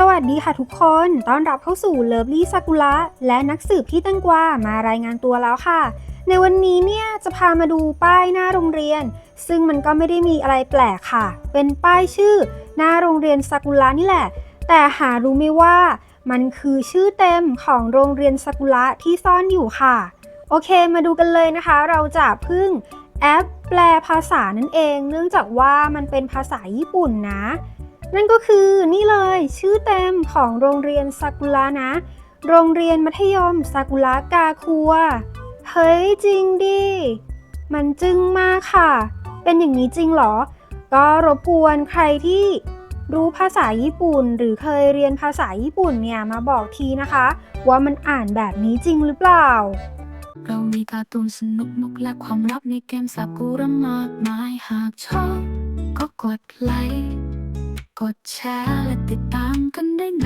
สวัสดีค่ะทุกคน ต้อนรับเข้าสู่เลิฟลี่ซากุระและนักสืบพี่ตังกวามารายงานตัวแล้วค่ะ ในวันนี้เนี่ยจะพามาดูป้ายหน้าโรงเรียน ซึ่งมันก็ไม่ได้มีอะไรแปลกค่ะ เป็นป้ายชื่อ หน้าโรงเรียนซากุระนี่แหละ แต่หารู้ไหมว่ามันคือชื่อเต็มของโรงเรียนซากุระที่ซ่อนอยู่ค่ะ โอเคมาดูกันเลยนะคะ เราจะพึ่งแอปแปลภาษานั่นเอง เนื่องจากว่ามันเป็นภาษาญี่ปุ่นนะ นั่นก็คือนี่เลยชื่อเต็มของโรงเรียนซากุระนะ โรงเรียนมัธยมซากุระกาคัว เฮ้ยจริงดิ มันจึงมากค่ะ เป็นอย่างนี้จริงเหรอ ก็รบกวนใครที่รู้ภาษาญี่ปุ่น หรือเคยเรียนภาษาญี่ปุ่นเนี่ยมาบอกทีนะคะ ว่ามันอ่านแบบนี้จริงหรือเปล่า เรามีการ์ตูนสนุกนุกและความลับในเกมสากุระมากมายหากชอบก็กดไลค์ กดแชร์และติดตามกันได้นะ